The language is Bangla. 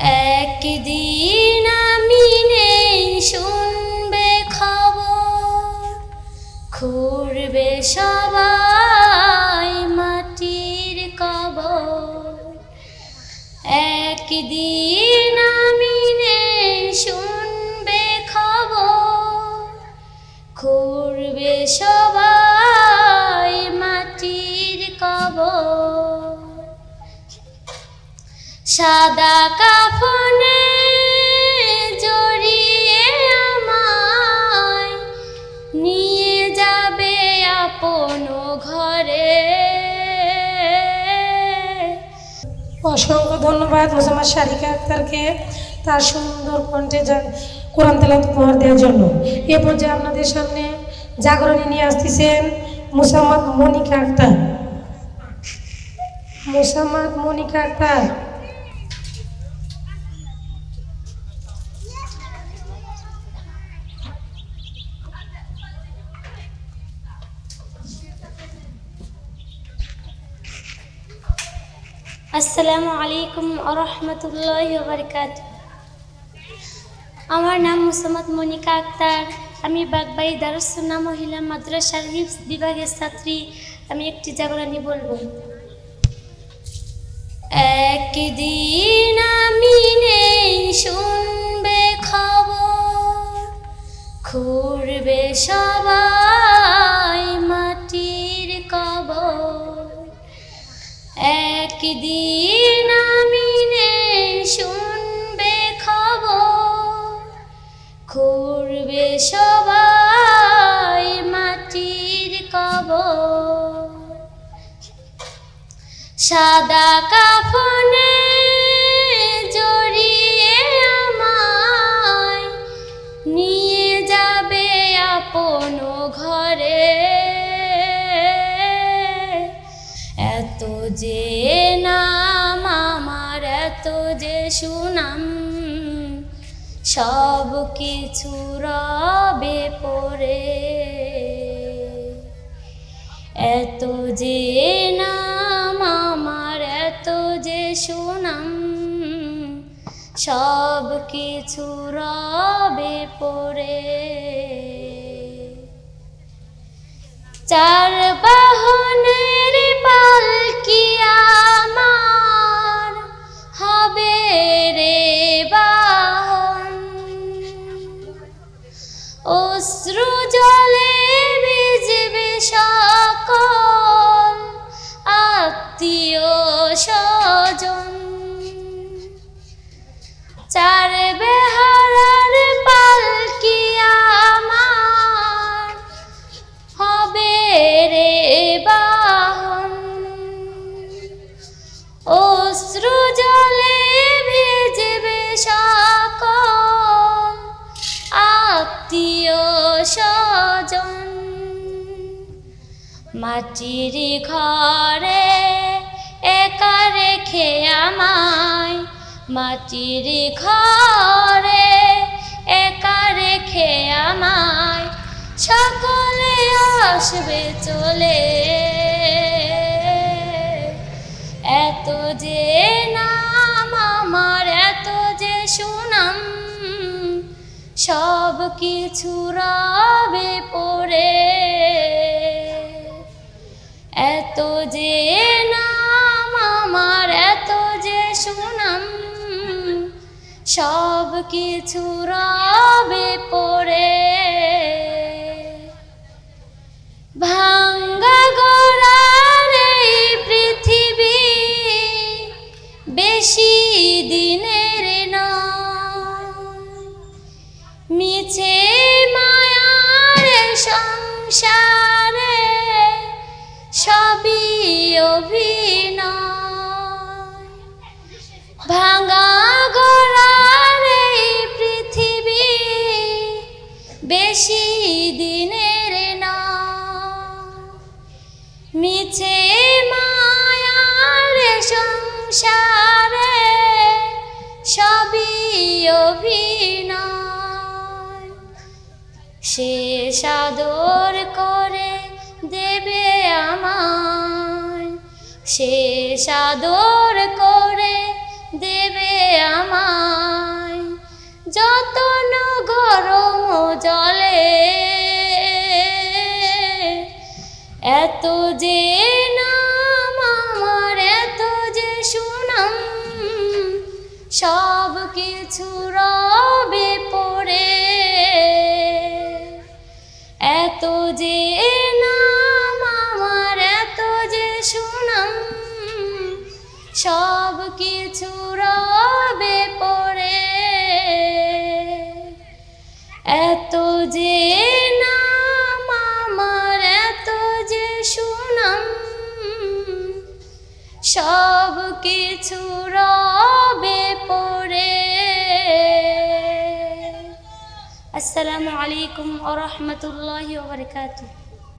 একদিন আমি নেই শুনবে খবর সবাই মাটির কবর। একদিন আমি নেই শুনবে খবর খুঁড়বে সবাই সাদা কাফনে জড়িয়ে আমায়। নিয়ে যাবে আপন ঘরে। অসংখ্য ধন্যবাদ মোসাম্মদ শারিকা আক্তারকে তার সুন্দর কণ্ঠে কোরআন তেলাত উপহার দেওয়ার জন্য। এ পর্যায়ে আপনাদের সামনে জাগরণী নিয়ে আসতেছেন মুসাম্মদ মনিকা আক্তার। মুসাম্মদ মনিকা আক্তার। আসসালামু আলাইকুম আরহামতুল্লাহ বারকাত আমার নাম মুসাম্মদ মনিকা আক্তার। আমি বাগবাড়ি দারুসুন্না মহিলা মাদ্রাসার হিফস বিভাগের ছাত্রী। আমি একটি জাগরণী বলব। একদিন আমি নেই শুনবে খবর খুঁড়বে সবাই। একদিন আমিনে শুনবে খবর খুঁড়বে সবাই মাটির কবর। সাদা কাফনে যে সুনাম, সব কিছু রবে পড়ে। এত যে নাম আমার, এত যে সুনাম, সব কিছু রবে পড়ে। চার আত্মীয় স্বজন, চার বেহারার পালকি আমার হবে রে বাহন। অশ্রু জলে ভিজবে সকল আত্মীয় স্বজন। মাটির ঘরে একা রেখে আমায় মাটির ঘরে, একা রেখে আমায় সকলে আসবে চলে। এত যে নাম আমার, এত যে সুনাম সব কিছু রবে পড়ে কিছু রবে পড়ে। ভাঙ্গা গোড়ার এই পৃথিবী, বেশি দিনের মিছে মায়ার সংসারে সবই অভিনয়। ভাঙা অভিনয়। সে সাদর করে দেবে আমায়। সে সাদর করে দেবে আমায়। যতন গরম জলে এত যে না সব কিছু রবে পড়ে। এত যে নাম আমার এত যে সুনাম সব কিছু রবে সব কিছু রবে পড়ে। আসসালামু আলাইকুম ওয়া রাহমাতুল্লাহি ওয়া বারাকাতুহু।